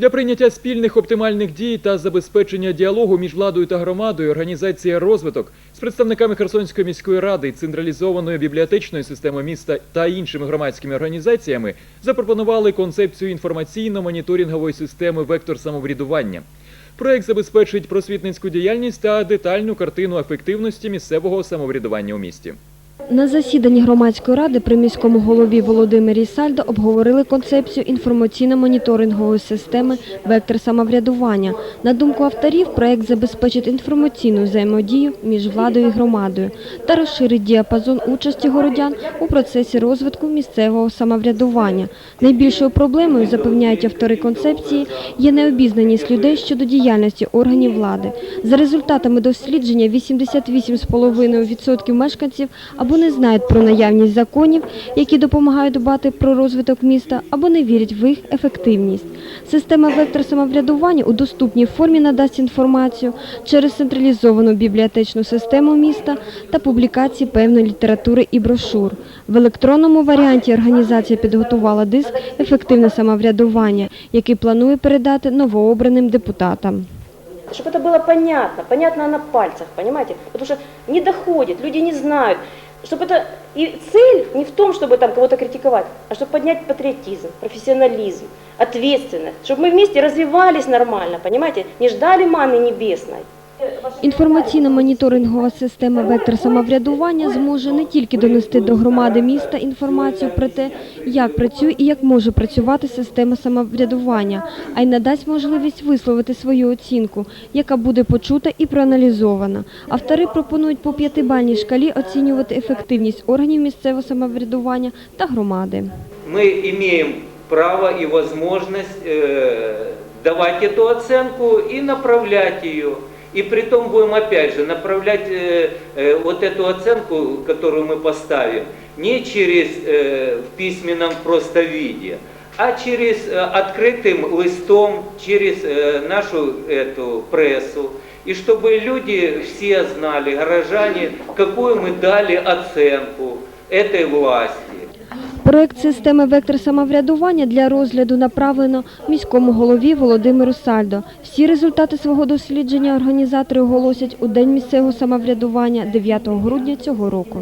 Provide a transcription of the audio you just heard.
Для прийняття спільних оптимальних дій та забезпечення діалогу між владою та громадою організація розвиток з представниками Херсонської міської ради, централізованої бібліотечної системи міста та іншими громадськими організаціями запропонували концепцію інформаційно-моніторингової системи вектор самоврядування. Проект забезпечить просвітницьку діяльність та детальну картину ефективності місцевого самоврядування у місті. На засіданні громадської ради при міському голові Володимирі Сальдо обговорили концепцію інформаційно-моніторингової системи «Вектор самоврядування». На думку авторів, проект забезпечить інформаційну взаємодію між владою і громадою та розширить діапазон участі городян у процесі розвитку місцевого самоврядування. Найбільшою проблемою, запевняють автори концепції, є необізнаність людей щодо діяльності органів влади. За результатами дослідження 88,5% мешканців або не знають про наявність законів, які допомагають дбати про розвиток міста, або не вірять в їх ефективність. Система вектор самоврядування у доступній формі надасть інформацію через централізовану бібліотечну систему міста та публікації певної літератури і брошур. В електронному варіанті організація підготувала диск «Ефективне самоврядування», який планує передати новообраним депутатам. Чтобы это было понятно, понятно на пальцах, понимаете? Потому что не доходит, люди не знают. Чтобы это и цель не в том, чтобы там кого-то критиковать, а чтобы поднять патриотизм, профессионализм, ответственность, чтобы мы вместе развивались нормально, понимаете? Не ждали маны небесной. Інформаційно-моніторингова система «Вектор самоврядування» зможе не тільки донести до громади міста інформацію про те, як працює і як може працювати система самоврядування, а й надасть можливість висловити свою оцінку, яка буде почута і проаналізована. Автори пропонують по п'ятибальній шкалі оцінювати ефективність органів місцевого самоврядування та громади. мы имеем право и возможность э, давать эту оценку и направлять ее. И при том будем опять же направлять э, э, вот эту оценку, которую мы поставим, не через э, в письменном просто виде, а через э, открытым листом, через э, нашу эту прессу. И чтобы люди все знали, горожане, какую мы дали оценку этой власти. Проект системи «Вектор самоврядування» для розгляду направлено міському голові Володимиру Сальдо. Всі результати свого дослідження організатори оголосять у День місцевого самоврядування 9 грудня цього року.